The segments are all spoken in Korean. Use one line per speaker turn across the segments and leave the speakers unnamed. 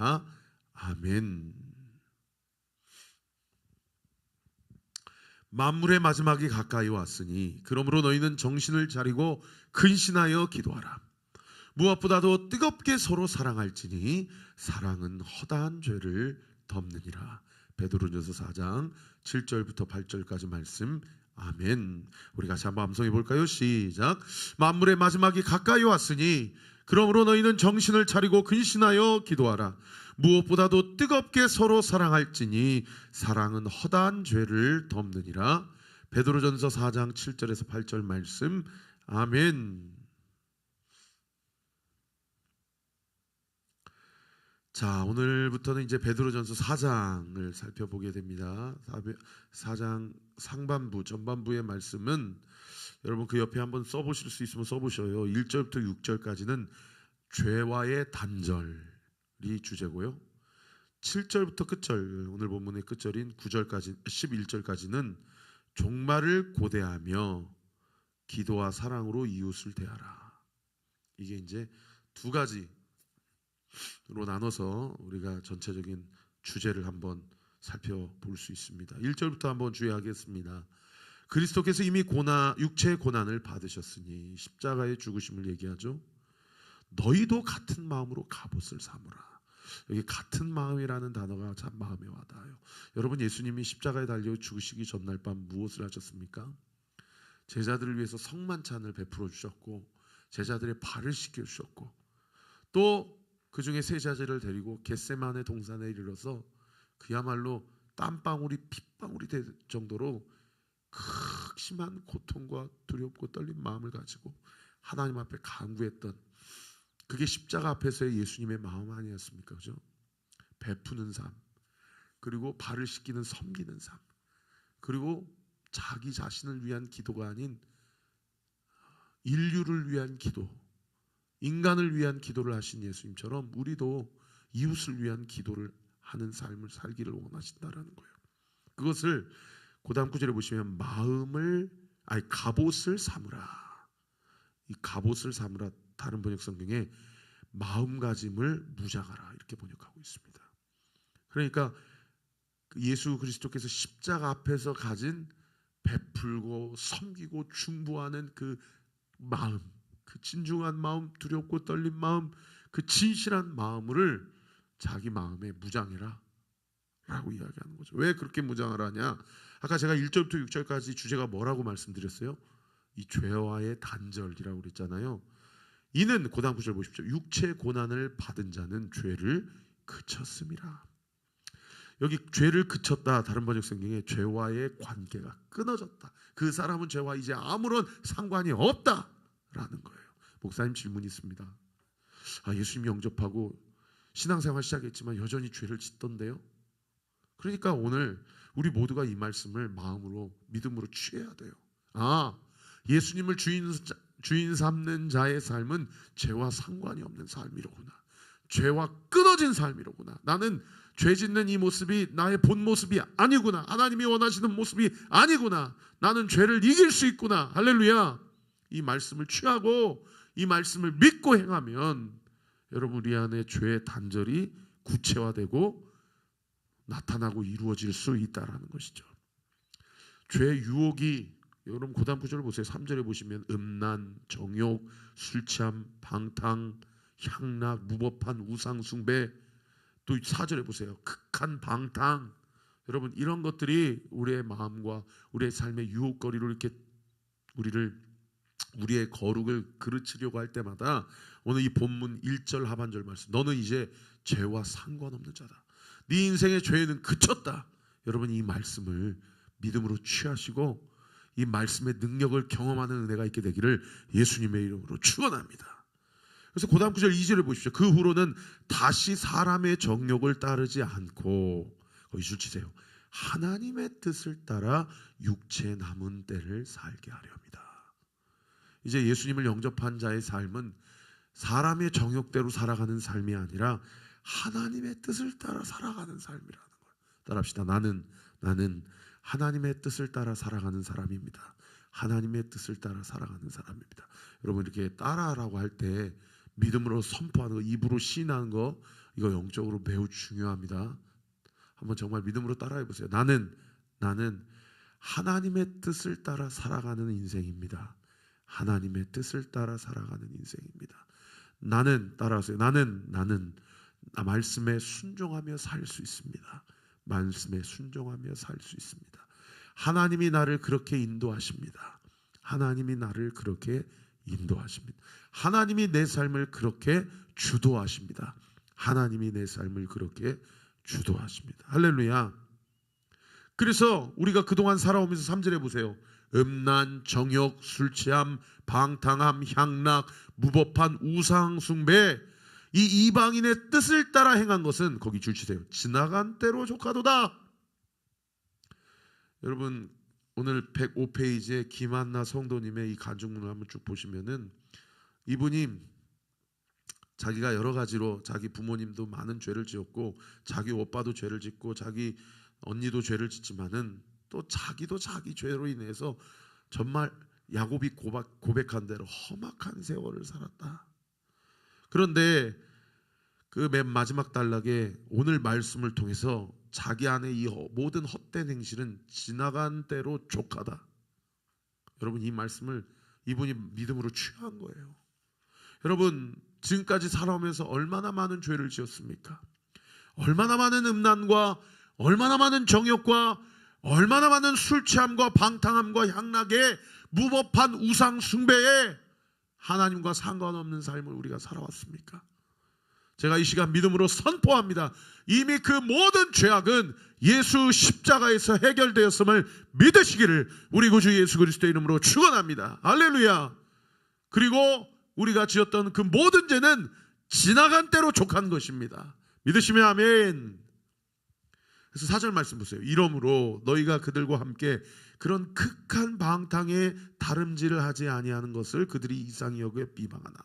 되리라. 아멘. 만물의 마지막이 가까이 왔으니 그러므로 너희는 정신을 차리고 근신하여 기도하라. 무엇보다도 뜨겁게 서로 사랑할지니 사랑은 허다한 죄를 덮느니라. 베드로전서 4장 7절부터 8절까지 말씀. 아멘. 우리 같이 한번 암송해 볼까요? 시작. 만물의 마지막이 가까이 왔으니 그러므로 너희는 정신을 차리고 근신하여 기도하라. 무엇보다도 뜨겁게 서로 사랑할지니 사랑은 허다한 죄를 덮느니라. 베드로전서 4장 7절에서 8절 말씀. 아멘. 자, 오늘부터는 이제 베드로전서 4장을 살펴보게 됩니다. 4장 상반부, 전반부의 말씀은 여러분 그 옆에 한번 써보실 수 있으면 써보셔요. 1절부터 6절까지는 죄와의 단절이 주제고요. 7절부터 끝절, 오늘 본문의 끝절인 9절까지, 11절까지는 종말을 고대하며 기도와 사랑으로 이웃을 대하라. 이게 이제 두 가지로 나눠서 우리가 전체적인 주제를 한번 살펴볼 수 있습니다. 1절부터 한번 주의하겠습니다. 그리스도께서 이미 고난, 육체의 고난을 받으셨으니 십자가의 죽으심을 얘기하죠. 너희도 같은 마음으로 갑옷을 삼으라. 여기 같은 마음이라는 단어가 참 마음에 와닿아요. 여러분 예수님이 십자가에 달려 죽으시기 전날 밤 무엇을 하셨습니까? 제자들을 위해서 성만찬을 베풀어 주셨고 제자들의 발을 씻겨 주셨고 또 그 중에 세 제자를 데리고 겟세만의 동산에 이르러서 그야말로 땀방울이 핏방울이 될 정도로 극심한 고통과 두렵고 떨린 마음을 가지고 하나님 앞에 간구했던 그게 십자가 앞에서의 예수님의 마음 아니었습니까? 그죠? 베푸는 삶, 그리고 발을 씻기는 섬기는 삶, 그리고 자기 자신을 위한 기도가 아닌 인류를 위한 기도, 인간을 위한 기도를 하신 예수님처럼 우리도 이웃을 위한 기도를 하는 삶을 살기를 원하신다라는 거예요. 그것을 고단 구절에 보시면 마음을 아니 갑옷을 삼으라. 이 갑옷을 삼으라 다른 번역 성경에 마음가짐을 무장하라 이렇게 번역하고 있습니다. 그러니까 그 예수 그리스도께서 십자가 앞에서 가진 베풀고 섬기고 중보하는 그 마음, 그 진중한 마음, 두렵고 떨린 마음, 그 진실한 마음을 자기 마음에 무장해라. 라고 이야기하는 거죠. 왜 그렇게 무장을 하냐? 아까 제가 1절부터 6절까지 주제가 뭐라고 말씀드렸어요? 이 죄와의 단절이라고 그랬잖아요. 이는 고단 구절 보십시오. 육체 고난을 받은 자는 죄를 그쳤습니다. 여기 죄를 그쳤다. 다른 번역 성경에 죄와의 관계가 끊어졌다. 그 사람은 죄와 이제 아무런 상관이 없다라는 거예요. 목사님 질문이 있습니다. 아, 예수님 영접하고 신앙생활 시작했지만 여전히 죄를 짓던데요. 그러니까 오늘 우리 모두가 이 말씀을 마음으로 믿음으로 취해야 돼요. 아, 예수님을 주인 주인 삼는 자의 삶은 죄와 상관이 없는 삶이로구나. 죄와 끊어진 삶이로구나. 나는 죄 짓는 이 모습이 나의 본 모습이 아니구나. 하나님이 원하시는 모습이 아니구나. 나는 죄를 이길 수 있구나. 할렐루야. 이 말씀을 취하고 이 말씀을 믿고 행하면 여러분 우리 안에 죄의 단절이 구체화되고 나타나고 이루어질 수 있다라는 것이죠. 죄 유혹이 여러분 고단 구절을 보세요. 3절에 보시면 음란, 정욕, 술 취함, 방탕, 향락, 무법한 우상 숭배 또 4절에 보세요. 극한 방탕 여러분 이런 것들이 우리의 마음과 우리의 삶의 유혹거리로 이렇게 우리를 우리의 거룩을 그르치려고 할 때마다 오늘 이 본문 1절 하반절 말씀 너는 이제 죄와 상관없는 자다. 네 인생의 죄는 그쳤다. 여러분 이 말씀을 믿음으로 취하시고 이 말씀의 능력을 경험하는 은혜가 있게 되기를 예수님의 이름으로 축원합니다. 그래서 고다음 구절 2절을 보십시오. 그 후로는 다시 사람의 정욕을 따르지 않고 거기 줄 치세요. 하나님의 뜻을 따라 육체 남은 때를 살게 하려 합니다. 이제 예수님을 영접한 자의 삶은 사람의 정욕대로 살아가는 삶이 아니라 하나님의 뜻을 따라 살아가는 삶이라는 거예요. 따라합시다. 나는 나는 하나님의 뜻을 따라 살아가는 사람입니다. 하나님의 뜻을 따라 살아가는 사람입니다. 여러분 이렇게 따라라고 할 때 믿음으로 선포하는 거, 입으로 시인하는 거 이거 영적으로 매우 중요합니다. 한번 정말 믿음으로 따라해 보세요. 나는 나는 하나님의 뜻을 따라 살아가는 인생입니다. 하나님의 뜻을 따라 살아가는 인생입니다. 나는 따라하세요. 나는 나는 말씀에 순종하며 살 수 있습니다. 말씀에 순종하며 살 수 있습니다. 하나님이 나를 그렇게 인도하십니다. 하나님이 나를 그렇게 인도하십니다. 하나님이 내 삶을 그렇게 주도하십니다. 하나님이 내 삶을 그렇게 주도하십니다. 할렐루야. 그래서 우리가 그동안 살아오면서 3절에 보세요. 음란, 정욕, 술취함, 방탕함, 향락, 무법한 우상 숭배 이 이방인의 뜻을 따라 행한 것은 거기 줄치세요. 지나간 때로 조카도다. 여러분 오늘 105페이지에 김한나 성도님의 이 간증문을 한번 쭉 보시면은 이분이 자기가 여러 가지로 자기 부모님도 많은 죄를 지었고 자기 오빠도 죄를 짓고 자기 언니도 죄를 짓지만은 또 자기도 자기 죄로 인해서 정말 야곱이 고백, 고백한 대로 험악한 세월을 살았다. 그런데 그 맨 마지막 단락에 오늘 말씀을 통해서 자기 안에 이 모든 헛된 행실은 지나간 대로 족하다. 여러분 이 말씀을 이분이 믿음으로 취한 거예요. 여러분 지금까지 살아오면서 얼마나 많은 죄를 지었습니까? 얼마나 많은 음란과 얼마나 많은 정욕과 얼마나 많은 술 취함과 방탕함과 향락에 무법한 우상 숭배에 하나님과 상관없는 삶을 우리가 살아왔습니까? 제가 이 시간 믿음으로 선포합니다. 이미 그 모든 죄악은 예수 십자가에서 해결되었음을 믿으시기를 우리 구주 예수 그리스도 이름으로 축원합니다. 할렐루야. 그리고 우리가 지었던 그 모든 죄는 지나간 때로 족한 것입니다. 믿으시면 아멘. 그래서 사절 말씀 보세요. 이러므로 너희가 그들과 함께 그런 극한 방탕에 다름질을 하지 아니하는 것을 그들이 이상히 여겨 비방하나.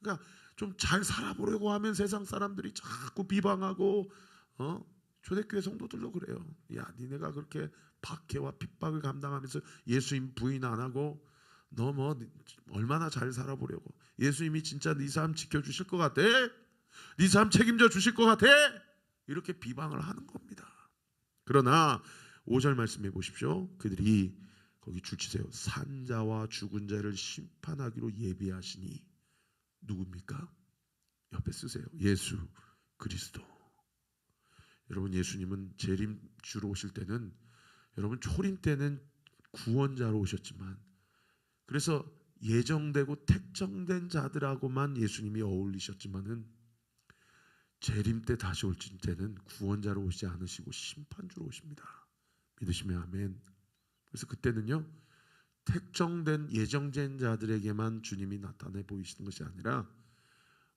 그러니까 좀 잘 살아보려고 하면 세상 사람들이 자꾸 비방하고 어? 초대교회 성도들도 그래요. 야, 니네가 그렇게 박해와 핍박을 감당하면서 예수님 부인 안 하고 너 뭐 얼마나 잘 살아보려고 예수님이 진짜 네 삶 지켜주실 것 같아? 네 삶 책임져 주실 것 같아? 이렇게 비방을 하는 겁니다. 그러나 5절 말씀해 보십시오. 그들이 거기 줄치세요. 산자와 죽은 자를 심판하기로 예비하시니 누굽니까? 옆에 쓰세요. 예수 그리스도. 여러분 예수님은 재림 주로 오실 때는 여러분 초림 때는 구원자로 오셨지만 그래서 예정되고 택정된 자들하고만 예수님이 어울리셨지만은 재림 때 다시 올 때는 구원자로 오시지 않으시고 심판주로 오십니다. 믿으시면 아멘. 그래서 그때는요 택정된 예정된 자들에게만 주님이 나타내 보이시는 것이 아니라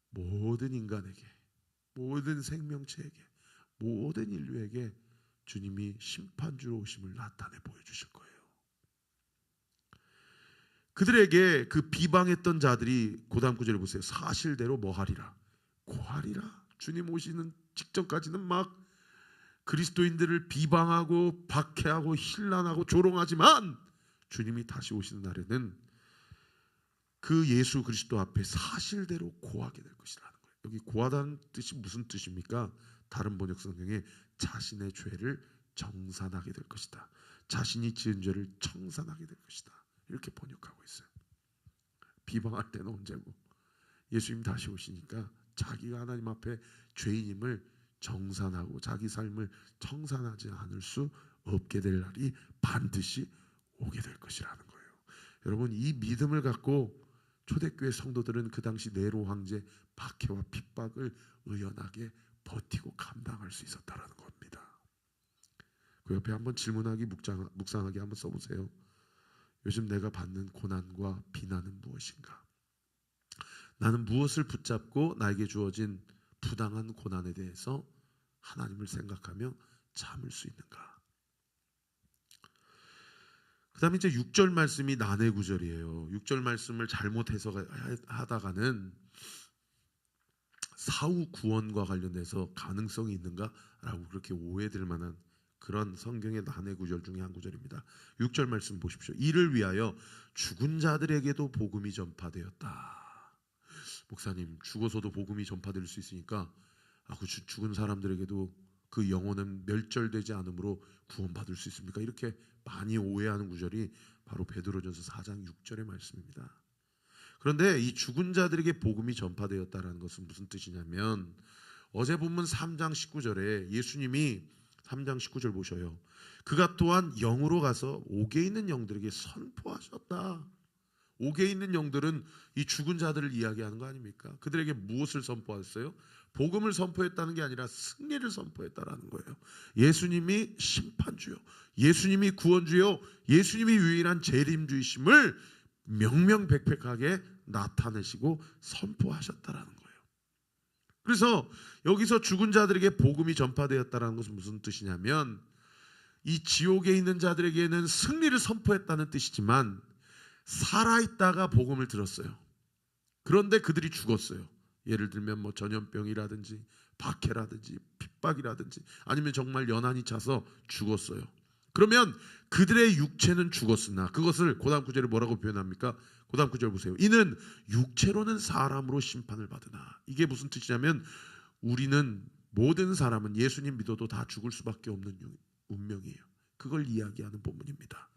모든 인간에게 모든 생명체에게 모든 인류에게 주님이 심판주로 오심을 나타내 보여주실 거예요. 그들에게 그 비방했던 자들이 고다음 구절을 보세요. 사실대로 뭐하리라? 고하리라. 주님 오시는 직전까지는 막 그리스도인들을 비방하고 박해하고 힐난하고 조롱하지만 주님이 다시 오시는 날에는 그 예수 그리스도 앞에 사실대로 고하게 될 것이라는 거예요. 여기 고하다는 뜻이 무슨 뜻입니까? 다른 번역 성경에 자신의 죄를 정산하게 될 것이다. 자신이 지은 죄를 청산하게 될 것이다. 이렇게 번역하고 있어요. 비방할 때는 언제고 예수님 다시 오시니까 자기가 하나님 앞에 죄인임을 정산하고 자기 삶을 청산하지 않을 수 없게 될 날이 반드시 오게 될 것이라는 거예요. 여러분 이 믿음을 갖고 초대교회 성도들은 그 당시 네로 황제 박해와 핍박을 의연하게 버티고 감당할 수 있었다라는 겁니다. 그 옆에 한번 질문하기 묵상, 묵상하기 한번 써보세요. 요즘 내가 받는 고난과 비난은 무엇인가? 나는 무엇을 붙잡고 나에게 주어진 부당한 고난에 대해서 하나님을 생각하며 참을 수 있는가? 그 다음에 이제 6절 말씀이 난해 구절이에요. 6절 말씀을 잘못 해석하다가는 사후 구원과 관련해서 가능성이 있는가라고 그렇게 오해될 만한 그런 성경의 난해 구절 중에 한 구절입니다. 6절 말씀 보십시오. 이를 위하여 죽은 자들에게도 복음이 전파되었다. 목사님 죽어서도 복음이 전파될 수 있으니까 아, 그 죽- 죽은 사람들에게도 그 영혼은 멸절되지 않으므로 구원받을 수 있습니까? 이렇게 많이 오해하는 구절이 바로 베드로전서 4장 6절의 말씀입니다. 그런데 이 죽은 자들에게 복음이 전파되었다라는 것은 무슨 뜻이냐면 어제 본문 3장 19절에 예수님이 3장 19절 보셔요. 그가 또한 영으로 가서 옥에 있는 영들에게 선포하셨다. 옥에 있는 영들은 이 죽은 자들을 이야기하는 거 아닙니까? 그들에게 무엇을 선포했어요? 복음을 선포했다는 게 아니라 승리를 선포했다라는 거예요. 예수님이 심판주요, 예수님이 구원주요, 예수님이 유일한 재림주이심을 명명백백하게 나타내시고 선포하셨다라는 거예요. 그래서 여기서 죽은 자들에게 복음이 전파되었다라는 것은 무슨 뜻이냐면 이 지옥에 있는 자들에게는 승리를 선포했다는 뜻이지만 살아있다가 복음을 들었어요. 그런데 그들이 죽었어요. 예를 들면 뭐 전염병이라든지 박해라든지 핍박이라든지 아니면 정말 연한이 차서 죽었어요. 그러면 그들의 육체는 죽었으나 그것을 고단 구절에 뭐라고 표현합니까? 고단 구절 보세요. 이는 육체로는 사람으로 심판을 받으나 이게 무슨 뜻이냐면 우리는 모든 사람은 예수님 믿어도 다 죽을 수밖에 없는 유- 운명이에요. 그걸 이야기하는 본문입니다.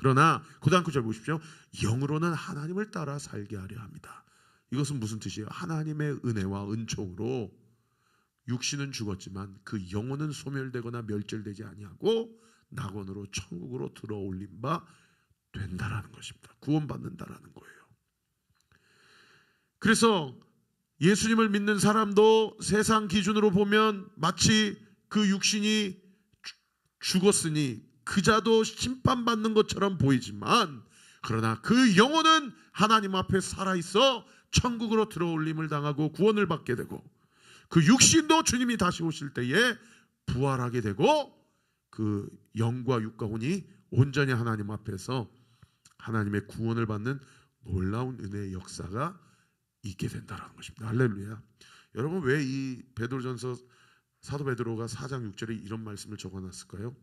그러나 고단 구절 보십시오. 영으로는 하나님을 따라 살게 하려 합니다. 이것은 무슨 뜻이에요? 하나님의 은혜와 은총으로 육신은 죽었지만 그 영혼은 소멸되거나 멸절되지 아니하고 낙원으로 천국으로 들어올림 바 된다라는 것입니다. 구원받는다라는 거예요. 그래서 예수님을 믿는 사람도 세상 기준으로 보면 마치 그 육신이 죽- 죽었으니 그 자도 심판받는 것처럼 보이지만 그러나 그 영혼은 하나님 앞에 살아 있어 천국으로 들어올림을 당하고 구원을 받게 되고 그 육신도 주님이 다시 오실 때에 부활하게 되고 그 영과 육과 혼이 온전히 하나님 앞에서 하나님의 구원을 받는 놀라운 은혜의 역사가 있게 된다라는 것입니다. 할렐루야. 여러분 왜 이 베드로전서 사도 베드로가 4장 6절에 이런 말씀을 적어 놨을까요?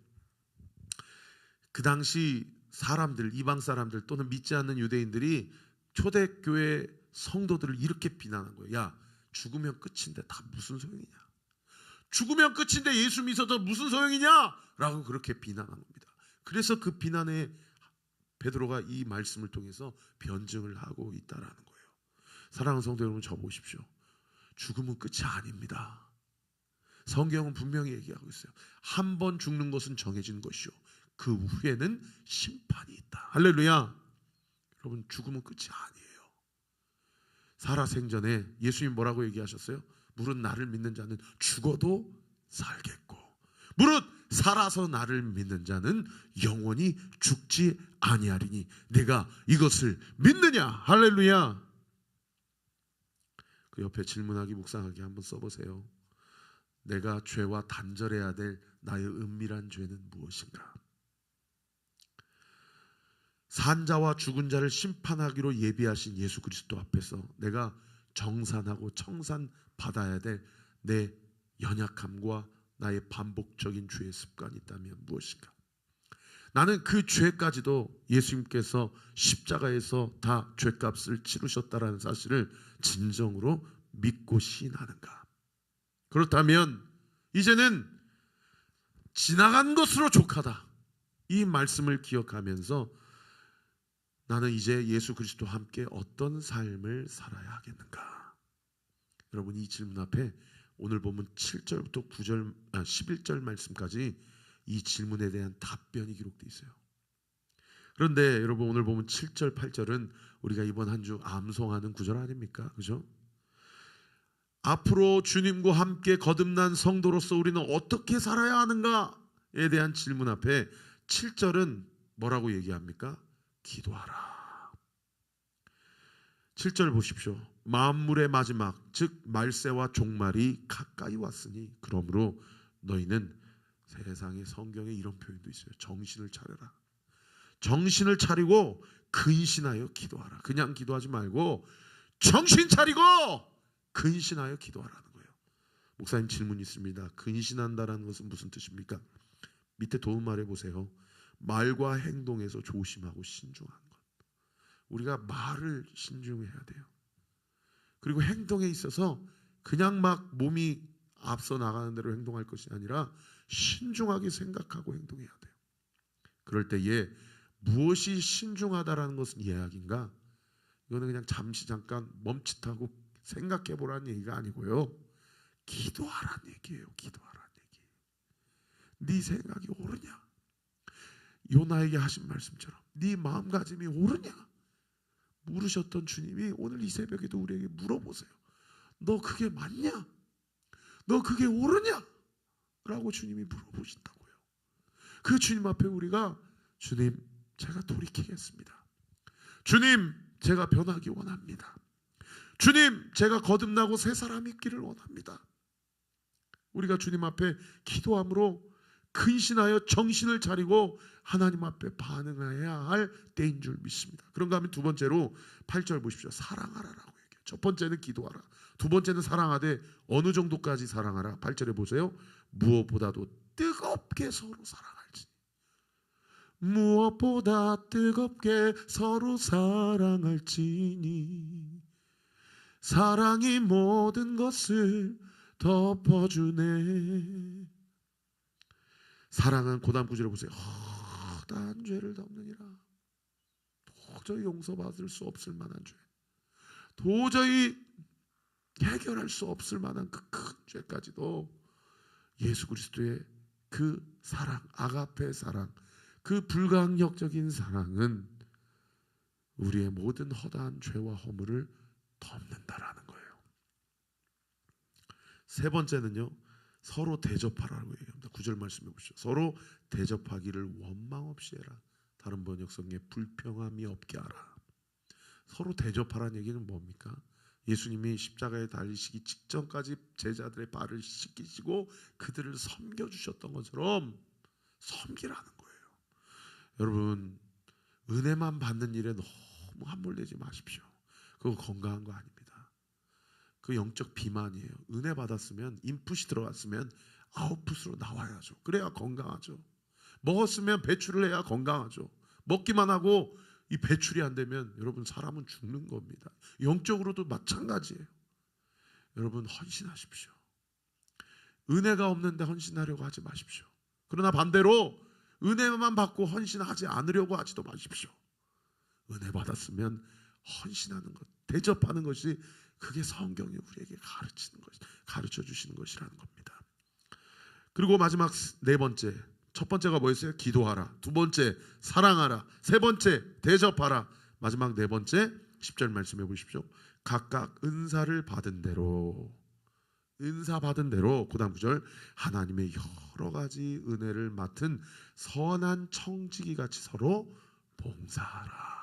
그 당시 사람들 이방 사람들 또는 믿지 않는 유대인들이 초대교회 성도들을 이렇게 비난한 거예요. 야, 죽으면 끝인데 다 무슨 소용이냐? 죽으면 끝인데 예수 믿어도 무슨 소용이냐? 라고 그렇게 비난한 겁니다. 그래서 그 비난에 베드로가 이 말씀을 통해서 변증을 하고 있다라는 거예요. 사랑하는 성도 여러분 저 보십시오. 죽음은 끝이 아닙니다. 성경은 분명히 얘기하고 있어요. 한 번 죽는 것은 정해진 것이요. 그 후에는 심판이 있다. 할렐루야. 여러분 죽음은 끝이 아니에요. 살아생전에 예수님 뭐라고 얘기하셨어요? 무릇 나를 믿는 자는 죽어도 살겠고 무릇 살아서 나를 믿는 자는 영원히 죽지 아니하리니 내가 이것을 믿느냐 할렐루야 그 옆에 질문하기 묵상하기 한번 써보세요 내가 죄와 단절해야 될 나의 은밀한 죄는 무엇인가 산자와 죽은 자를 심판하기로 예비하신 예수 그리스도 앞에서 내가 정산하고 청산 받아야 될 내 연약함과 나의 반복적인 죄의 습관이 있다면 무엇인가? 나는 그 죄까지도 예수님께서 십자가에서 다 죄값을 치르셨다라는 사실을 진정으로 믿고 신하는가? 그렇다면 이제는 지나간 것으로 족하다. 이 말씀을 기억하면서 나는 이제 예수 그리스도와 함께 어떤 삶을 살아야 하겠는가? 여러분 이 질문 앞에 오늘 보면 7절부터 9절 아 11절 말씀까지 이 질문에 대한 답변이 기록되어 있어요. 그런데 여러분 오늘 보면 7절 8절은 우리가 이번 한 주 암송하는 구절 아닙니까? 그죠? 앞으로 주님과 함께 거듭난 성도로서 우리는 어떻게 살아야 하는가에 대한 질문 앞에 7절은 뭐라고 얘기합니까? 기도하라. 7절 보십시오. 만물의 마지막 즉 말세와 종말이 가까이 왔으니 그러므로 너희는 세상의 성경에 이런 표현도 있어요. 정신을 차려라. 정신을 차리고 근신하여 기도하라. 그냥 기도하지 말고 정신 차리고 근신하여 기도하라는 거예요. 목사님 질문 있습니다. 근신한다라는 것은 무슨 뜻입니까? 밑에 도움 말해 보세요. 말과 행동에서 조심하고 신중한 것. 우리가 말을 신중해야 돼요. 그리고 행동에 있어서 그냥 막 몸이 앞서 나가는 대로 행동할 것이 아니라 신중하게 생각하고 행동해야 돼요. 그럴 때에 무엇이 신중하다라는 것은 이야기인가? 이거는 그냥 잠시 잠깐 멈칫하고 생각해 보라는 얘기가 아니고요. 기도하라는 얘기예요. 기도하라는 얘기. 네 생각이 옳으냐? 요나에게 하신 말씀처럼 네 마음가짐이 옳으냐? 물으셨던 주님이 오늘 이 새벽에도 우리에게 물어보세요. 너 그게 맞냐? 너 그게 옳으냐? 라고 주님이 물어보신다고요. 그 주님 앞에 우리가 주님 제가 돌이키겠습니다. 주님 제가 변하기 원합니다. 주님 제가 거듭나고 새 사람 있기를 원합니다. 우리가 주님 앞에 기도함으로 근신하여 정신을 차리고 하나님 앞에 반응해야 할 때인 줄 믿습니다. 그런가 하면 두 번째로 8절 보십시오. 사랑하라라고 얘기해요. 첫 번째는 기도하라. 두 번째는 사랑하되 어느 정도까지 사랑하라. 8절에 보세요. 무엇보다도 뜨겁게 서로 사랑할지. 무엇보다 뜨겁게 서로 사랑할지니 사랑이 모든 것을 덮어주네. 사랑은 고담 구절을 보세요. 난 죄를 덮느니라. 도저히 용서받을 수 없을 만한 죄. 도저히 해결할 수 없을 만한 그 큰 죄까지도 예수 그리스도의 그 사랑, 아가페 사랑, 그 불강력적인 사랑은 우리의 모든 허다한 죄와 허물을 덮는다라는 거예요. 세 번째는요. 서로 대접하라고 얘기합니다. 구절 말씀해 보시죠. 서로 대접하기를 원망 없이 해라. 다른 번역성에 불평함이 없게 하라. 서로 대접하라는 얘기는 뭡니까? 예수님이 십자가에 달리시기 직전까지 제자들의 발을 씻기시고 그들을 섬겨 주셨던 것처럼 섬기라는 거예요. 여러분 은혜만 받는 일에 너무 함몰되지 마십시오. 그거 건강한 거 아닙니다. 그 영적 비만이에요. 은혜 받았으면 인풋이 들어갔으면 아웃풋으로 나와야죠. 그래야 건강하죠. 먹었으면 배출을 해야 건강하죠. 먹기만 하고 이 배출이 안 되면 여러분 사람은 죽는 겁니다. 영적으로도 마찬가지예요. 여러분 헌신하십시오. 은혜가 없는데 헌신하려고 하지 마십시오. 그러나 반대로 은혜만 받고 헌신하지 않으려고 하지도 마십시오. 은혜 받았으면 헌신하는 것, 대접하는 것이 그게 성경이 우리에게 가르치는 것, 가르쳐 주시는 것이라는 겁니다. 그리고 마지막 네 번째, 첫 번째가 뭐였어요? 기도하라. 두 번째, 사랑하라. 세 번째, 대접하라. 마지막 네 번째, 10절 말씀해 보십시오. 각각 은사를 받은 대로 은사 받은 대로 그다음 구절 하나님의 여러 가지 은혜를 맡은 선한 청지기 같이 서로 봉사하라.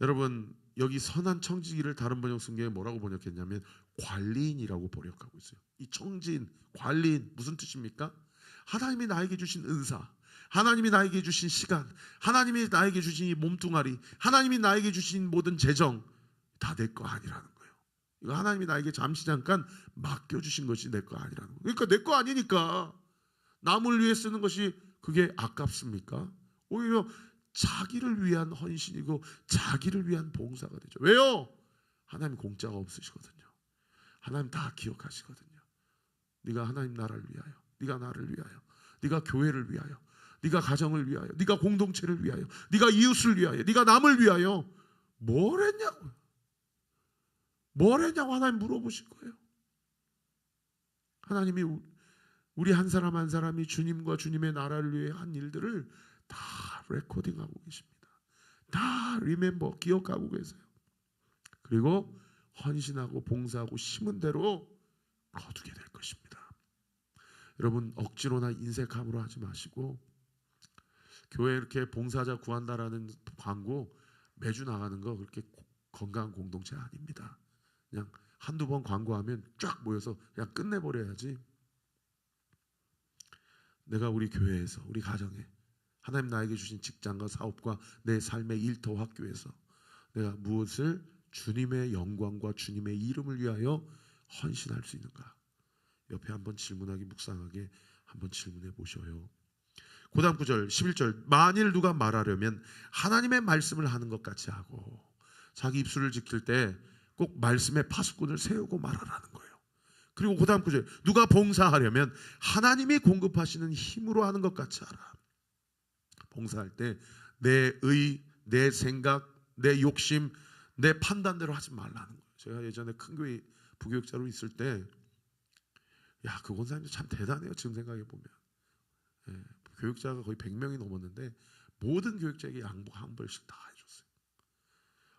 여러분 여기 선한 청지기를 다른 번역 성경에 뭐라고 번역했냐면 관리인이라고 번역하고 있어요. 이 청지인, 관리인 무슨 뜻입니까? 하나님이 나에게 주신 은사, 하나님이 나에게 주신 시간, 하나님이 나에게 주신 이 몸뚱아리, 하나님이 나에게 주신 모든 재정 다 내 거 아니라는 거예요. 이거 하나님이 나에게 잠시 잠깐 맡겨 주신 것이 내 거 아니라는 거예요. 그러니까 내 거 아니니까 남을 위해 쓰는 것이 그게 아깝습니까? 오히려 자기를 위한 헌신이고 자기를 위한 봉사가 되죠. 왜요? 하나님 공짜가 없으시거든요. 하나님 다 기억하시거든요. 네가 하나님 나라를 위하여, 네가 나를 위하여, 네가 교회를 위하여, 네가 가정을 위하여, 네가 공동체를 위하여, 네가 이웃을 위하여, 네가 남을 위하여 뭘 했냐고. 뭘 했냐고 하나님 물어보실 거예요. 하나님이 우리 한 사람 한 사람이 주님과 주님의 나라를 위해 한 일들을 다 레코딩하고 계십니다. 다 리멤버 기억하고 계세요. 그리고 헌신하고 봉사하고 심은 대로 거두게 될 것입니다. 여러분 억지로나 인색함으로 하지 마시고 교회 이렇게 봉사자 구한다라는 광고 매주 나가는 거 그렇게 건강한 공동체 아닙니다. 그냥 한두 번 광고하면 쫙 모여서 그냥 끝내버려야지. 내가 우리 교회에서 우리 가정에 하나님 나에게 주신 직장과 사업과 내 삶의 일터 학교에서 내가 무엇을 주님의 영광과 주님의 이름을 위하여 헌신할 수 있는가? 옆에 한번 질문하기 묵상하게 한번 질문해 보셔요. 고다음 구절 11절 만일 누가 말하려면 하나님의 말씀을 하는 것 같이 하고 자기 입술을 지킬 때 꼭 말씀의 파수꾼을 세우고 말하라는 거예요. 그리고 그다음 구절 누가 봉사하려면 하나님이 공급하시는 힘으로 하는 것 같이 하라. 봉사할 때 내 의, 내 생각, 내 욕심, 내 판단대로 하지 말라는 거예요. 제가 예전에 큰 교회 부교육자로 있을 때, 야, 그 권사님도 참 대단해요. 지금 생각해 보면, 예, 교육자가 거의 100명이 넘었는데 모든 교육자에게 양복 한 벌씩 다 해줬어요.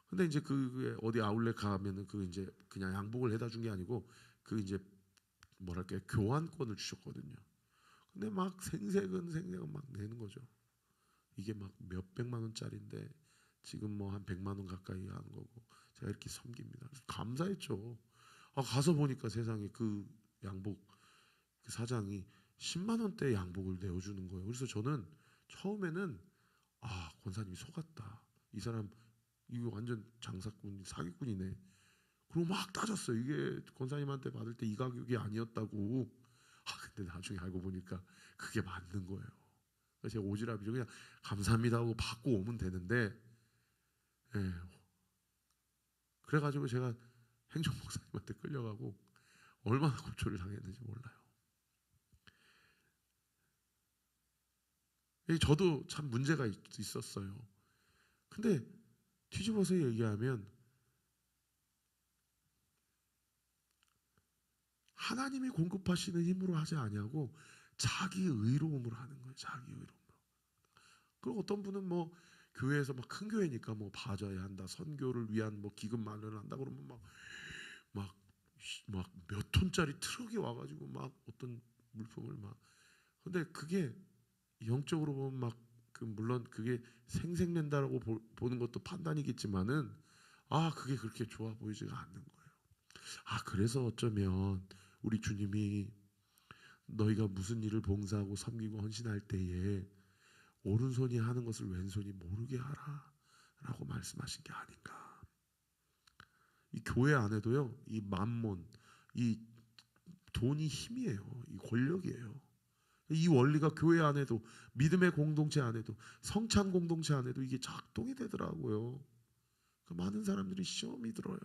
근데 이제 그 어디 아울렛 가면은 그 이제 그냥 양복을 해다 준 게 아니고 그 이제 뭐랄까 교환권을 주셨거든요. 근데 막 생색은 생색은 막 내는 거죠. 이게 막 몇백만 원짜리인데 지금 뭐 한 백만 원 가까이 하는 거고 제가 이렇게 섬깁니다. 감사했죠. 아 가서 보니까 세상에 그 양복 그 사장이 10만 원대 양복을 내어주는 거예요. 그래서 저는 처음에는 아 권사님이 속았다. 이 사람 이거 완전 장사꾼 사기꾼이네. 그리고 막 따졌어요. 이게 권사님한테 받을 때 이 가격이 아니었다고. 아 근데 나중에 알고 보니까 그게 맞는 거예요. 제가 오지랖이죠. 그냥 감사합니다 하고 받고 오면 되는데, 예. 그래가지고 제가 행정 목사님한테 끌려가고 얼마나 고초를 당했는지 몰라요. 이 저도 참 문제가 있- 있었어요. 근데 뒤집어서 얘기하면 하나님이 공급하시는 힘으로 하지 아니하고 자기 의로움으로 하는 거예요. 자기 의로움으로. 그리고 어떤 분은 뭐 교회에서 막 큰 교회니까 뭐 봐줘야 한다. 선교를 위한 뭐 기금 마련을 한다 그러면 막막몇 톤짜리 트럭이 와 가지고 막 어떤 물품을 막 근데 그게 영적으로 보면 막 그 물론 그게 생색낸다라고 보, 보는 것도 판단이겠지만은 아 그게 그렇게 좋아 보이지가 않는 거예요. 아 그래서 어쩌면 우리 주님이 너희가 무슨 일을 봉사하고 섬기고 헌신할 때에 오른손이 하는 것을 왼손이 모르게 하라 라고 말씀하신 게 아닌가. 이 교회 안에도요, 이 만몬, 이 돈이 힘이에요. 이 권력이에요. 이 원리가 교회 안에도 믿음의 공동체 안에도 성찬 공동체 안에도 이게 작동이 되더라고요. 그 많은 사람들이 시험이 들어요.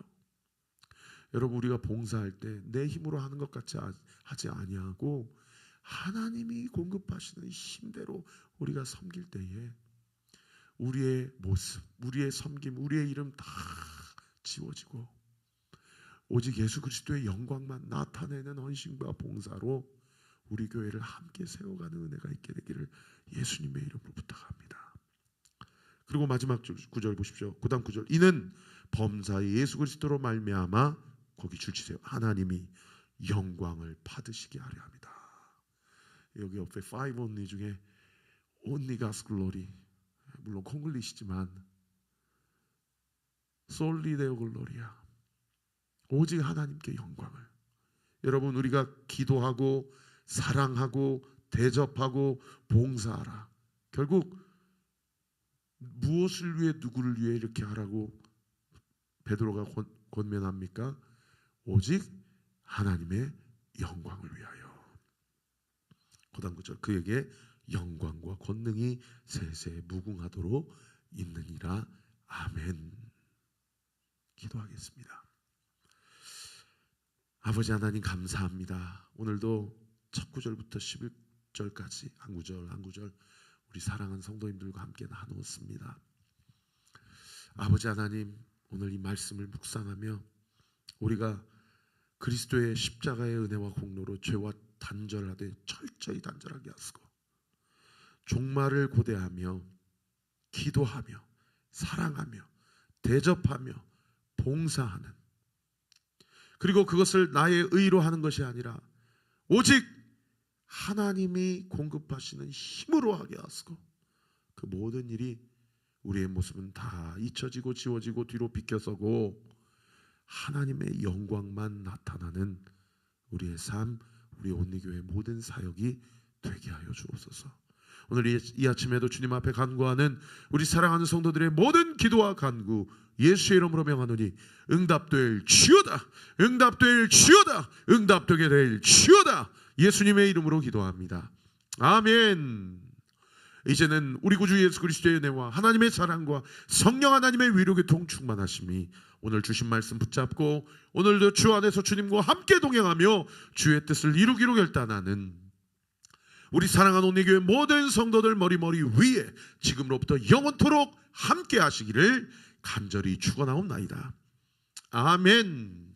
여러분 우리가 봉사할 때 내 힘으로 하는 것 같이 아- 하지 아니하고 하나님이 공급하시는 힘대로 우리가 섬길 때에 우리의 모습, 우리의 섬김, 우리의 이름 다 지워지고 오직 예수 그리스도의 영광만 나타내는 헌신과 봉사로 우리 교회를 함께 세워가는 은혜가 있게 되기를 예수님의 이름으로 부탁합니다. 그리고 마지막 줄- 구절 보십시오. 그다음 구절 이는 범사의 예수 그리스도로 말미암아 거기 줄치세요. 하나님이 영광을 받으시게 하려 합니다. 여기 옆에 five only 중에 God's glory 물론 콩글리시지만 deo gloria 오직 하나님께 영광을 여러분 우리가 기도하고 사랑하고 대접하고 봉사하라 결국 무엇을 위해 누구를 위해 이렇게 하라고 베드로가 권, 권면합니까? 오직 하나님의 영광을 위하여. 고단 구절 그에게 영광과 권능이 세세 무궁하도록 있느니라. 아멘. 기도하겠습니다. 아버지 하나님 감사합니다. 오늘도 첫 구절부터 11절까지 한 구절 한 구절 우리 사랑하는 성도님들과 함께 나누었습니다. 아버지 하나님 오늘 이 말씀을 묵상하며 우리가 그리스도의 십자가의 은혜와 공로로 죄와 단절하되 철저히 단절하게 하시고 종말을 고대하며 기도하며 사랑하며 대접하며 봉사하는. 그리고 그것을 나의 의로 하는 것이 아니라 오직 하나님이 공급하시는 힘으로 하게 하시고 그 모든 일이 우리의 모습은 다 잊혀지고 지워지고 뒤로 비켜서고 하나님의 영광만 나타나는 우리의 삶, 우리 온리교회 모든 사역이 되게 하여 주옵소서. 오늘 이, 이 아침에도 주님 앞에 간구하는 우리 사랑하는 성도들의 모든 기도와 간구 예수의 이름으로 명하노니 응답될 주여다! 응답될 주여다! 응답되게 될 주여다! 예수님의 이름으로 기도합니다. 아멘 이제는 우리 구주 예수 그리스도의 은혜와 하나님의 사랑과 성령 하나님의 위로의 통충만하심이 오늘 주신 말씀 붙잡고 오늘도 주 안에서 주님과 함께 동행하며 주의 뜻을 이루기로 결단하는 우리 사랑하는 온리교회 모든 성도들 머리머리 위에 지금로부터 영원토록 함께 하시기를 간절히 축원하옵나이다. 아멘.